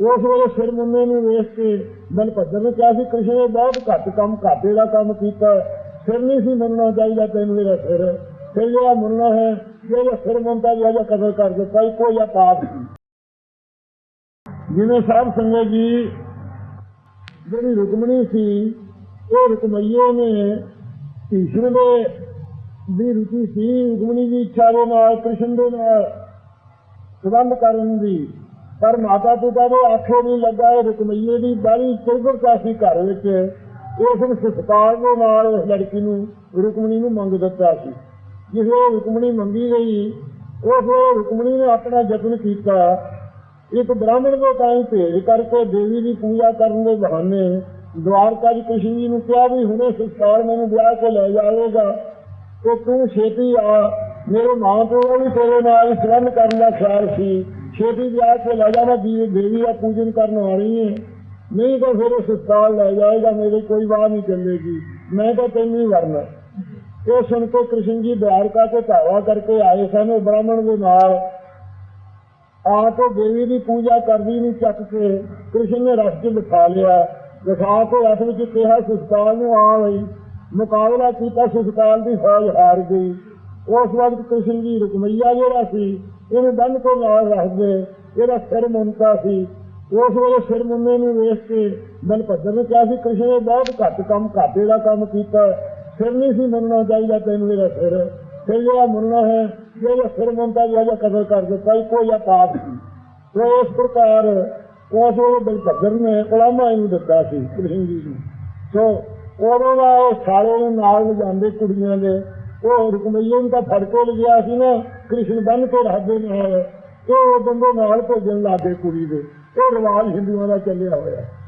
ਉਸ ਵੇਲੇ ਸਿਰ ਮੁੰਨੇ ਨੂੰ ਵੇਖ ਕੇ ਬਲਭੱਦਰ ਨੇ ਕਿਹਾ ਸੀ, ਕ੍ਰਿਸ਼ਨ ਨੇ ਬਹੁਤ ਘੱਟ ਕੰਮ, ਘਾਟੇ ਦਾ ਕੰਮ ਕੀਤਾ ਸਿਰ ਨਹੀਂ ਸੀ ਮੰਨਣਾ ਚਾਹੀਦਾ ਤੈਨੂੰ ਇਹਦਾ ਸਿਰ। ਫਿਰ ਜਿਹੜਾ ਮੰਨਣਾ ਹੈ ਜਿਹੜਾ ਸਿਰ ਮੰਨਦਾ ਜਿਹੜਾ ਕਦਰ ਕਰ ਦਿੱਤਾ ਇੱਕੋ ਜਿਹਾ ਆ ਪਾਪ ਸੀ ਜਿਵੇਂ ਸਾਹਿਬ ਸੰਗਤ ਜੀ, ਜਿਹੜੀ ਰੁਕਮਣੀ ਸੀ, ਉਹ ਰੁਕਮਈਏ ਨੇ ਭੀਸ਼ਮ ਦੇ ਦੀ ਰੁਚੀ ਸੀ, ਰੁਕਮਣੀ ਦੀ ਇੱਛਾ ਦੇ ਨਾਲ, ਕ੍ਰਿਸ਼ਨ ਦੇ ਨਾਲ ਸੰਬੰਧ ਕਰਨ ਦੀ। ਪਰ ਮਾਤਾ ਪਿਤਾ ਨੂੰ ਆਖੇ ਨਹੀਂ ਲੱਗਾ ਇਹ ਰੁਕਮਈਏ ਦੀ ਬੜੀ ਚੌਧਰਤਾ ਸੀ ਘਰ ਵਿੱਚ ਉਸ ਨੂੰ ਸਤਿਕਾਰ ਦੇ ਨਾਲ ਉਸ ਲੜਕੀ ਨੂੰ ਰੁਕਮਣੀ ਨੂੰ ਮੰਗ ਦਿੱਤਾ ਸੀ। ਜਿਸ ਰੁਕਮਣੀ ਮੰਗੀ ਗਈ, ਉਸ ਰੁਕਮਣੀ ਨੇ ਆਪਣਾ ਯਤਨ ਕੀਤਾ। ਇੱਕ ਬ੍ਰਾਹਮਣ ਦੇ ਤਾਂ ਭੇਜ ਕਰਕੇ ਦੇਵੀ ਦੀ ਪੂਜਾ ਕਰਨ ਦੇ ਬਹਾਨੇ ਦਵਾਰਕਾ ਜੀ ਕ੍ਰਿਸ਼ਨ ਜੀ ਨੂੰ ਕਿਹਾ ਵੀ ਹੁਣੇ ਸੰਸਕਾਰ ਮੈਨੂੰ ਵਿਆਹ ਕੇ ਲੈ ਜਾਵੇਗਾ। ਤੇ ਤੂੰ ਛੇਤੀ ਆ। ਮੇਰੇ ਮਾਂ ਪਿਓ ਦਾ ਵੀ ਤੇਰੇ ਨਾਲ ਸੰਬੰਧ ਕਰਨ ਦਾ ਖਿਆਲ ਸੀ। ਛੇਤੀ ਵਿਆਹ ਕੇ ਲੈ ਜਾਣਾ ਦੀ ਦੇਵੀ ਦਾ ਪੂਜਨ ਕਰਨ ਵਾਲੀ ਹੈ ਨਹੀਂ ਤਾਂ ਫਿਰ ਉਹ ਸੰਸਕਾਰ ਲੈ ਜਾਏਗਾ ਮੇਰੇ ਕੋਈ ਵਾਹ ਨਹੀਂ ਚੱਲੇਗੀ। ਮੈਂ ਤਾਂ ਤੈਨੂੰ ਹੀ ਵਰਨਾ। ਇਹ ਸੁਣ ਕੇ ਕ੍ਰਿਸ਼ਨ ਜੀ ਦਵਾਰਕਾ ਤੇ ਧਾਵਾ ਕਰਕੇ ਆਏ ਸਨ, ਉਹ ਬ੍ਰਾਹਮਣ ਦੇ ਨਾਲ। ਆ ਕੇ ਦੇਵੀ ਦੀ ਪੂਜਾ ਕਰਦੀ ਨੂੰ ਚੱਕ ਕੇ ਕ੍ਰਿਸ਼ਨ ਨੇ ਰਸ ਚ ਬਿਠਾ ਲਿਆ। ਵਿਖਾ ਕੇ ਰਸ ਵਿੱਚ ਕਿਹਾ ਸੁਸਤਾਲ ਨੂੰ ਆ ਗਈ ਮੁਕਾਬਲਾ ਕੀਤਾ ਸੁਸਤਾਲ ਦੀ ਫੌਜ ਹਾਰ ਗਈ। ਉਸ ਵਕਤ ਕ੍ਰਿਸ਼ਨ ਜੀ ਰੁਕਮਈਆ ਜਿਹੜਾ ਸੀ ਇਹਨੂੰ ਬੰਨ ਤੋਂ ਨਾਲ ਰੱਖਦੇ ਇਹਦਾ ਸਿਰ ਮੁੰਨਤਾ ਸੀ। ਉਸ ਵੇਲੇ ਸਿਰ ਮੁੰਨੇ ਨੂੰ ਵੇਖ ਕੇ ਬਲਭੱਦਰ ਨੇ ਕਿਹਾ ਸੀ, ਕ੍ਰਿਸ਼ਨ ਨੇ ਬਹੁਤ ਘੱਟ ਕੰਮ, ਘਾਟੇ ਦਾ ਕੰਮ ਕੀਤਾ ਸਿਰ ਨਹੀਂ ਸੀ ਮੰਨਣਾ ਚਾਹੀਦਾ ਤੈਨੂੰ ਇਹਦਾ ਸਿਰ। ਫਿਰ ਜਿਹੜਾ ਮੁੰਨਾ ਹੈ ਜਿਹੜਾ ਸਿਰ ਮੰਨਦਾ ਜਿਹੜਾ ਕਦਰ ਕਰ ਦਿੱਤਾ ਇੱਕੋ ਜਿਹਾ ਪਾਪ ਸੀ ਸੋ ਇਸ ਪ੍ਰਕਾਰ ਉਸ ਵੇਲੇ ਬਲਭੱਦਰ ਨੇ ਕਲਾਮਾ ਇਹਨੂੰ ਦਿੱਤਾ ਸੀ, ਕ੍ਰਿਸ਼ਨ ਜੀ ਨੂੰ। ਸੋ ਉਦੋਂ ਦਾ ਉਹ ਸਾਲੇ ਨੂੰ ਨਾਲ ਲਿਜਾਂਦੇ ਕੁੜੀਆਂ ਦੇ, ਉਹ ਰੁਕਮਈਏ ਨੂੰ ਤਾਂ ਫੜ ਕੇ ਲਿਆ ਸੀ ਨਾ। ਕ੍ਰਿਸ਼ਨ ਬੰਨ ਕੇ ਰੱਖਦੇ ਨਾਲ ਉਹ ਬੰਦੇ ਨਾਲ ਭੋਜਨ ਲੱਗੇ ਕੁੜੀ ਦੇ। ਉਹ ਰਿਵਾਜ ਹਿੰਦੂਆਂ ਦਾ ਚੱਲਿਆ ਹੋਇਆ।